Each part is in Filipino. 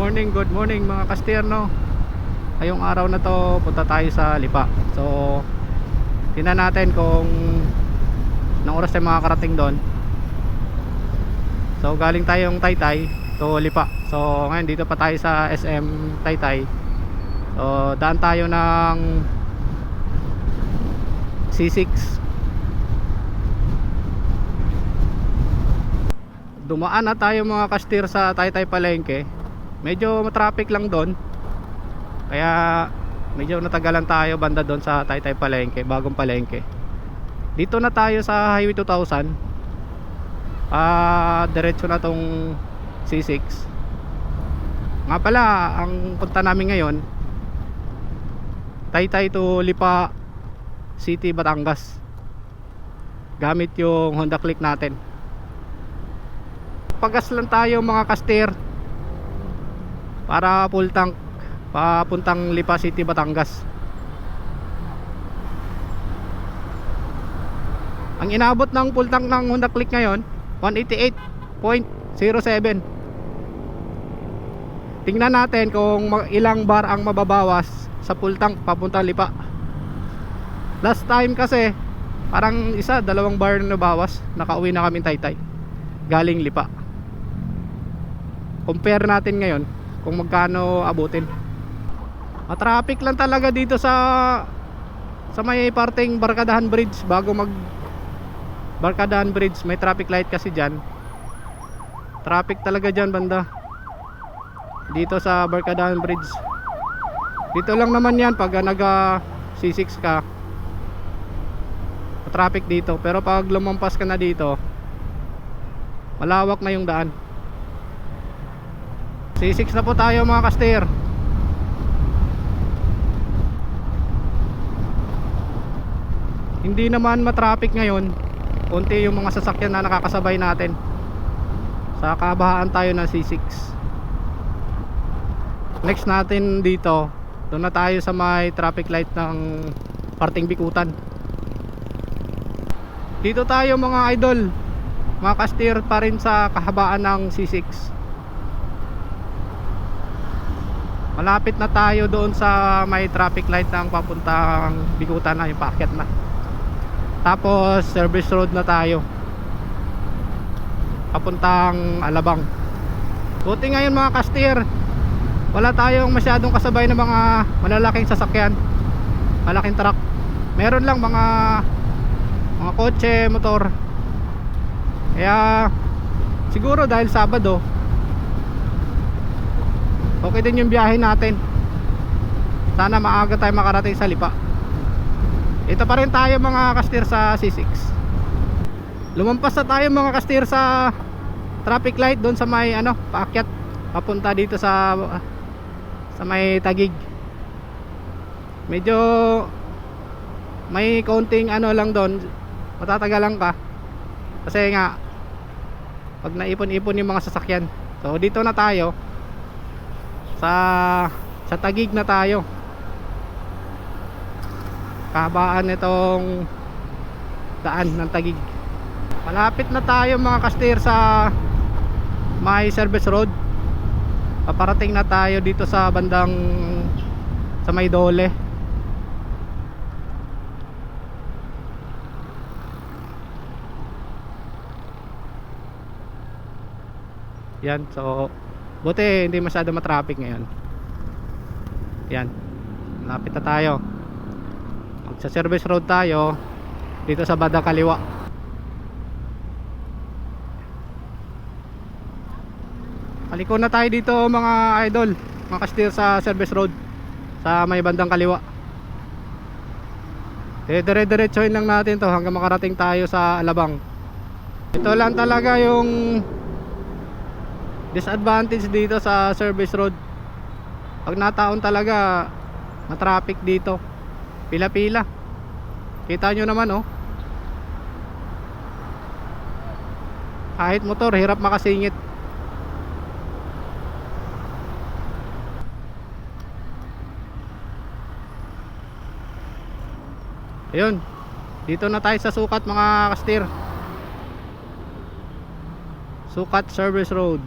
morning, good morning mga kasterno Ngayong araw na to, punta tayo sa Lipa. So, tingnan natin kung Nang oras tayo makakarating doon. So, galing tayong Taytay to Lipa. So, ngayon dito pa tayo sa SM Taytay. So, daan tayo ng C6 dumaan na tayo mga kastir sa Taytay Palengke medyo matraffic lang doon. Kaya medyo natagalan tayo banda doon sa Taytay Palengke bagong palengke. Dito na tayo sa Highway 2000 ah diretso na tong C6 nga pala ang punta namin ngayon Taytay to Lipa City Batangas. Gamit yung Honda Click natin. Pagas lang tayo mga kaster para full tank. Papuntang Lipa City Batangas. Ang inabot ng full tank ng Honda Click ngayon 188.07 tingnan natin kung ilang bar ang mababawas sa full tank papuntang Lipa. Last time kasi parang isa dalawang bar na bawas nakauwi na kami taytay. Galing Lipa. Compare natin ngayon kung magkano abutin. Matraffic lang talaga dito sa sa may parting Barkadahan Bridge bago mag Barkadahan Bridge. May traffic light kasi dyan. Traffic talaga dyan banda. Dito sa Barkadahan Bridge. Dito lang naman yan pag naga C6 ka. Traffic dito. Pero pag lumampas ka na dito malawak na yung daan C6 na po tayo mga kaster. Hindi naman matraffic ngayon. Unti yung mga sasakyan na nakakasabay natin. Sa kabahaan tayo ng C6 Next natin dito Doon na tayo sa may traffic light ng Parting Bikutan. Dito tayo mga idol. Mga kaster pa rin sa kahabaan ng C6 Malapit na tayo doon sa may traffic light ng papuntang Bikutan na yung packet na. Tapos service road na tayo. Papuntang Alabang. Buti ngayon mga kastir, wala tayong masyadong kasabay ng mga malalaking sasakyan. Malaking truck. Meron lang mga mga kotse, motor. Kaya siguro dahil Sabado, okay din yung biyahe natin. Sana maaga tayo makarating sa Lipa. Ito pa rin tayo mga kastir sa C6 lumampas na tayo mga kastir sa traffic light doon sa may ano paakyat. Papunta dito sa sa may tagig. Medyo may counting ano lang doon. Matatagalan ka kasi nga pag naipon-ipon yung mga sasakyan. So dito na tayo sa sa tagig na tayo. Kahabaan nitong daan ng tagig. Malapit na tayo mga kastir sa may service road. Paparating na tayo dito sa bandang sa may dole yan so Buti hindi masyado matraffic ngayon. Yan. Malapit na tayo. Magsa service road tayo dito sa Bada Kaliwa. Paliko na tayo dito mga idol, mga kastir sa service road sa may bandang kaliwa. Eh dire-diretsohin lang natin to hanggang makarating tayo sa Alabang. Ito lang talaga yung disadvantage dito sa service road. Pag nataon talaga na-traffic dito. Pila-pila. Kita nyo naman oh. Kahit motor hirap makasingit. Ayun. Dito na tayo sa sukat mga kastir sukat service road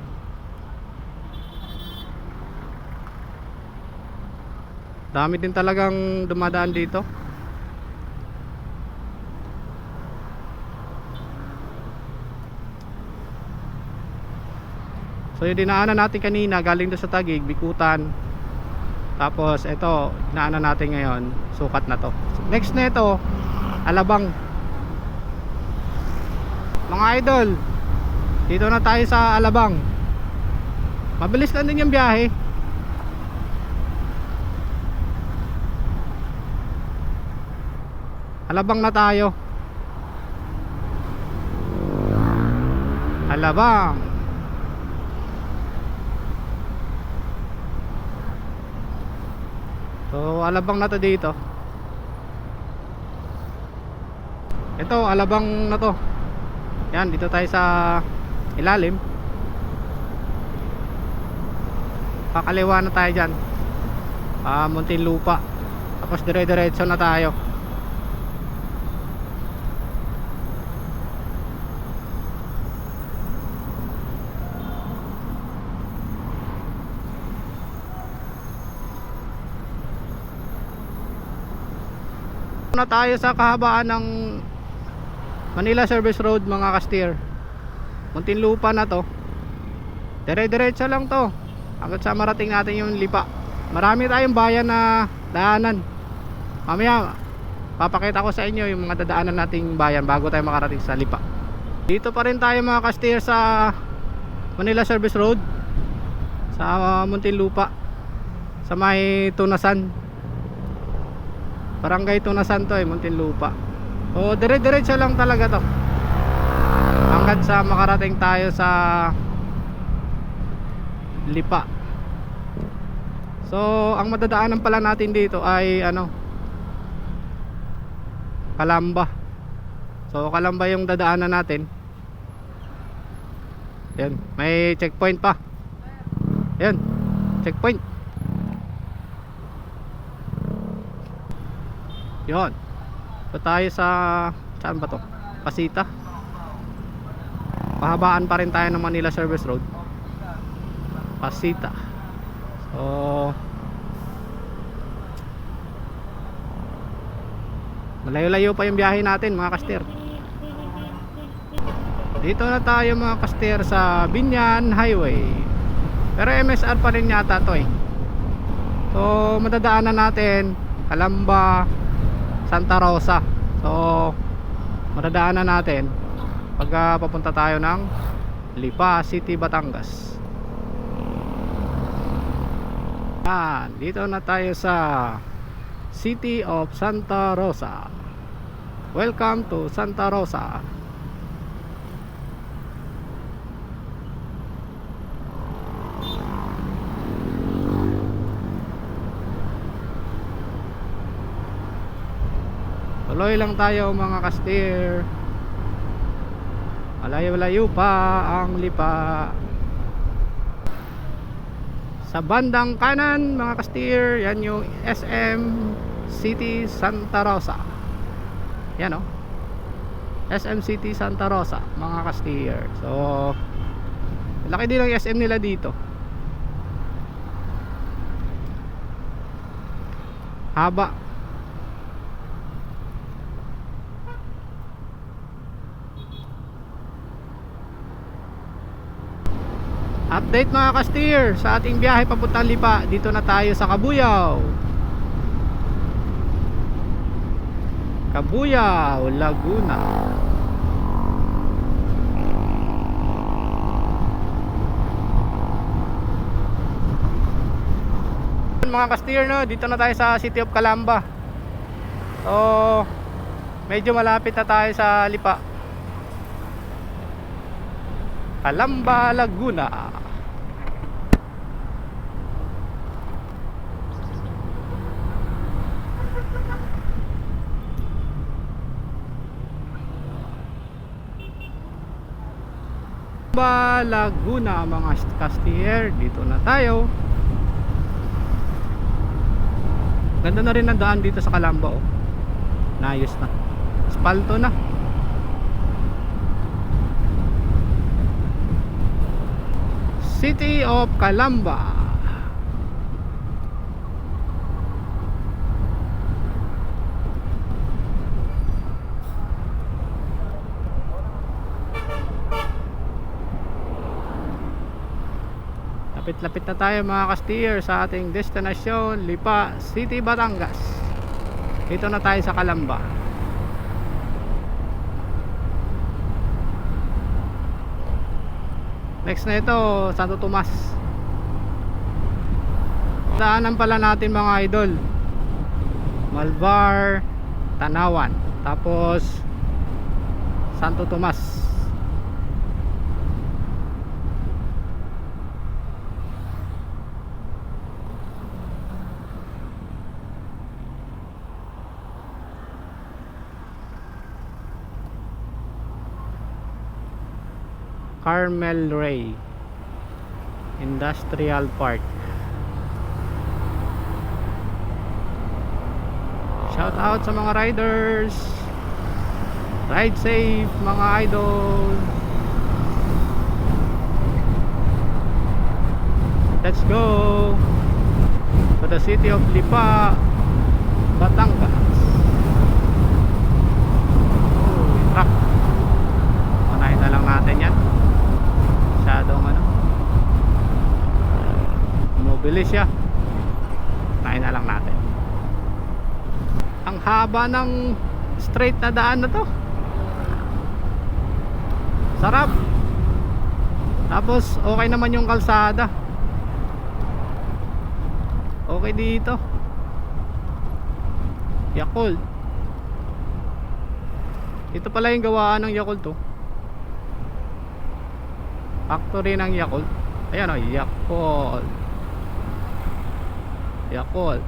Dami din talagang dumadaan dito. So yung dinaanan natin kanina galing doon sa Tagig, Bikutan. Tapos ito, dinaanan natin ngayon, sukat na to. Next na ito, Alabang. Mga idol, dito na tayo sa Alabang. Mabilis lang din yung biyahe. Alabang na tayo. Alabang. So, alabang na to dito. Ito, alabang na to. Yan, dito tayo sa ilalim. Kakaliwa na tayo dyan. Ah, Muntinlupa. Tapos dire-diretso na tayo. Na tayo sa kahabaan ng Manila Service Road mga kastier. Muntinlupa na to. Dire-diretso lang to. Hanggang sa marating natin yung lipa. Marami tayong bayan na daanan. Mamaya papakita ko sa inyo yung mga dadaanan nating bayan bago tayo makarating sa lipa. Dito pa rin tayo mga kastier sa Manila Service Road. Sa Muntinlupa sa may Tunasan Barangay Tunasan to eh, Muntinlupa. O dire-diretso lang talaga to. Hanggang sa makarating tayo sa Lipa. So, ang madadaanan pala natin dito ay ano? Kalamba. So, Kalamba yung dadaanan natin. Yan, may checkpoint pa. Yan, checkpoint. Yon. So tayo sa saan ba to? Pasita. Pahabaan pa rin tayo ng Manila Service Road. Pasita. So Malayo-layo pa yung biyahe natin mga kaster. Dito na tayo mga kaster sa Binyan Highway. Pero MSR pa rin yata to eh. So madadaanan natin Kalamba, Santa Rosa. So madadaanan natin pagka papunta tayo ng Lipa City, Batangas. Ah, dito na tayo sa City of Santa Rosa. Welcome to Santa Rosa Tuloy lang tayo mga kasteer. Malayo-layo pa ang lipa. Sa bandang kanan mga kasteer Yan yung SM City Santa Rosa. Yan o oh. SM City Santa Rosa mga kasteer. So Laki din ang SM nila dito. Haba Update mga ka-steer sa ating biyahe papuntang Lipa. Dito na tayo sa Kabuyaw. Kabuyaw, Laguna. Mga ka-steer no, dito na tayo sa City of Calamba. So, medyo malapit na tayo sa Lipa. Calamba, Laguna. Calamba, Laguna mga Castier? Dito na tayo. Ganda na rin ang daan dito sa Calamba oh. naayos na. Espalto na. City of Calamba Lapit-lapit na tayo mga ka-steer sa ating destinasyon, Lipa City, Batangas. Dito na tayo sa Kalamba. Next na ito, Santo Tomas. Daanan pala natin mga idol. Malvar, Tanawan. Tapos Santo Tomas. Carmel Ray Industrial Park. Shout out sa mga riders. Ride safe mga idol. Let's go to the city of Lipa Batangas Oh, yung truck Unahin na lang natin yan Masyadong ano Mobilis siya. Unahin na lang natin. Ang haba ng straight na daan na to. Sarap. Tapos okay naman yung kalsada. Okay dito. Yakult. Ito pala yung gawaan ng Yakult to Factory ng Yakult. Ayan o, Yakult Yakult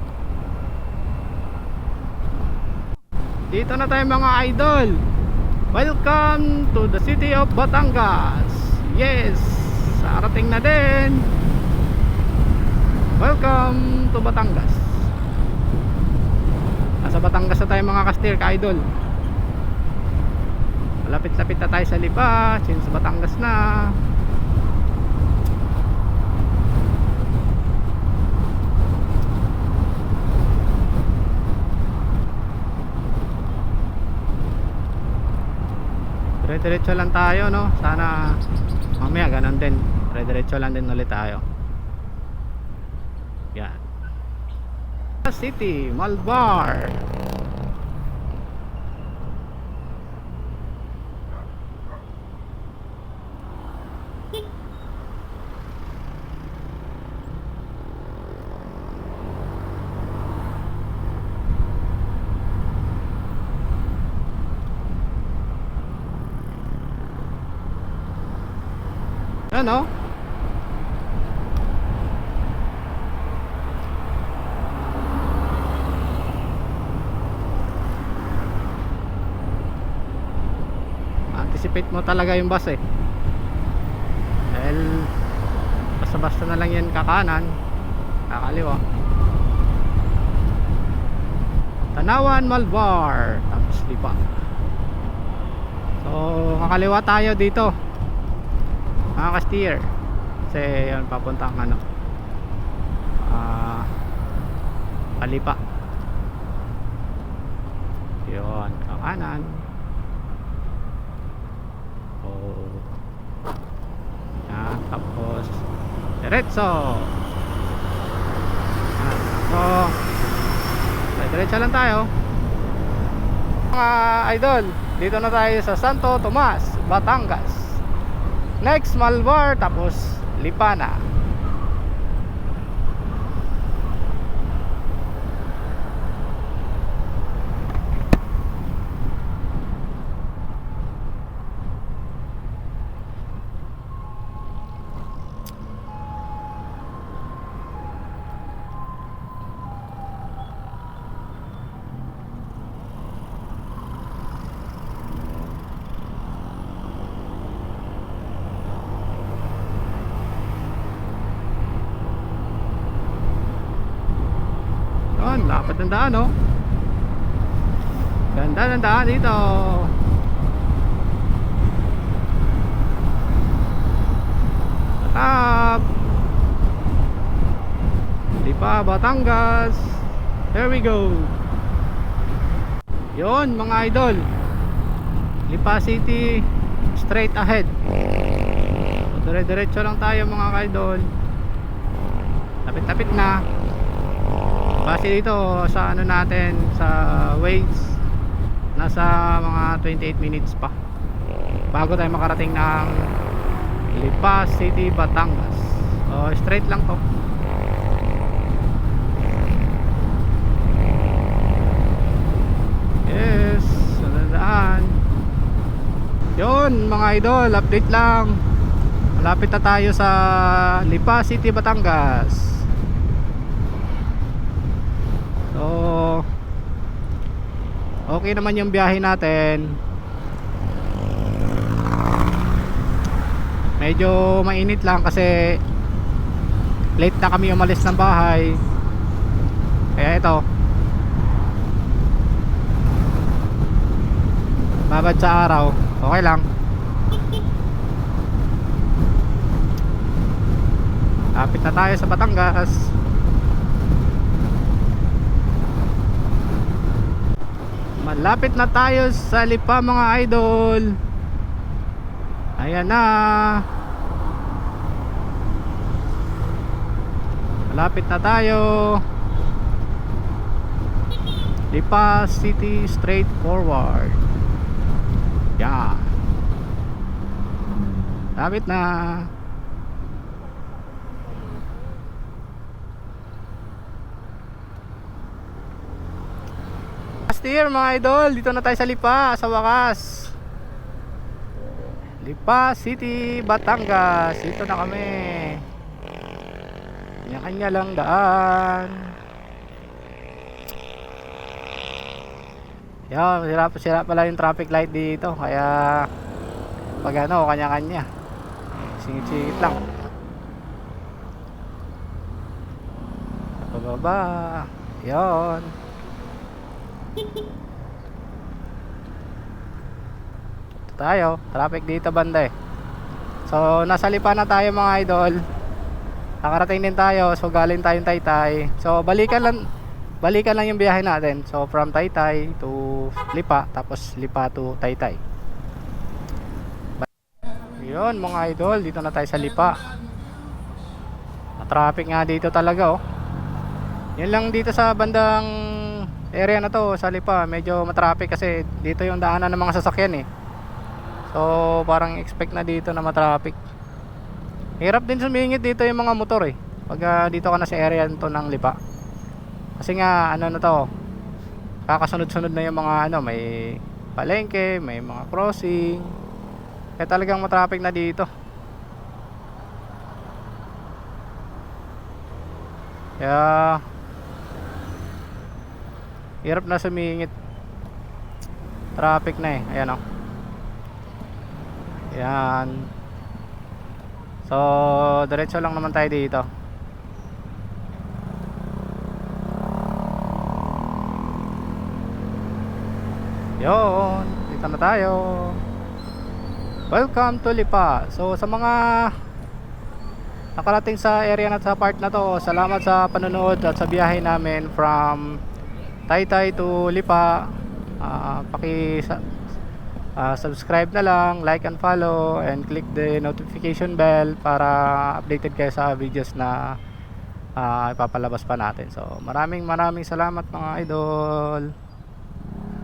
Dito na tayo mga idol. Welcome to the city of Batangas. Yes, sarating na din. Welcome to Batangas. Nasa Batangas na tayo mga ka-steer ka-idol. Malapit-lapit na tayo sa Lipa. Since Batangas na Dire-diretso lang tayo no? Sana mamaya ganun din. Dire-diretso lang din ulit tayo. Yan. City, Malbar Ano? Anticipate mo talaga yung bus eh. Dahil basta-basta na lang yan kakanan, kakaliwa. Tanawan Malbar, tapos lipa. So, kakaliwa tayo dito mga ka-steer. Kasi yun papuntang ano ah palipa. Yun kakanan oh yan tapos diretso. Yan so diretso lang tayo. Mga idol dito na tayo sa Santo Tomas Batangas Next Malvar tapos Lipana. Yun, lapad ng daan oh. Ganda ng daan dito. Top. Lipa, Batangas. There we go. Yon mga idol. Lipa City straight ahead. So, dire-diretso lang tayo mga idol. malapit na base dito sa ano natin sa Waze nasa mga 28 minutes pa. Bago tayo makarating ng Lipa City, Batangas. So straight lang to. Yes sunodaan yun mga idol update lang. Malapit na tayo sa Lipa City, Batangas okay naman yung biyahe natin. Medyo mainit lang kasi late na kami umalis ng bahay. Kaya ito. Babad sa araw. Okay lang. Lapit na tayo sa Batangas malapit na tayo sa Lipa mga idol. Ayan na. Malapit na tayo. Lipa City straight forward. Yan. Lapit na Last year mga idol, dito na tayo sa Lipa, sa wakas. Lipa City, Batangas. Dito na kami. Kanya-kanya lang daan. Yan, sira, sira pala yung traffic light dito. Kaya, pag ano, kanya-kanya. Singit-singit lang. Pababa. Yan. Ito tayo, traffic dito banda eh. So, nasa lipa na tayo mga idol. Nakarating din tayo, so galing tayong Taytay. So, balikan lang balikan lang yung biyahe natin. So, from Taytay to Lipa, tapos Lipa to Taytay. Yun mga idol, dito na tayo sa Lipa. Na-traffic nga dito talaga oh. Yun lang dito sa bandang area na to sa Lipa medyo matraffic kasi dito yung daanan ng mga sasakyan eh. So parang expect na dito na matraffic hirap din sumingit dito yung mga motor eh. Pag ah, dito ka na sa area nito ng Lipa. Kasi nga ano na to kakasunod-sunod na yung mga ano may palengke may mga crossing. Kaya talagang matraffic na dito. Kaya Hirap na sumingit. Traffic na eh. Ayan oh. Ayan. So, diretso lang naman tayo dito. Yon, dito na tayo. Welcome to Lipa. So, sa mga nakarating sa area na sa part na to, salamat sa panonood at sa biyahe namin from Taytay to Lipa. Uh, paki uh, subscribe na lang like and follow and click the notification bell para updated kayo sa videos na uh, ipapalabas pa natin. So maraming maraming salamat mga idol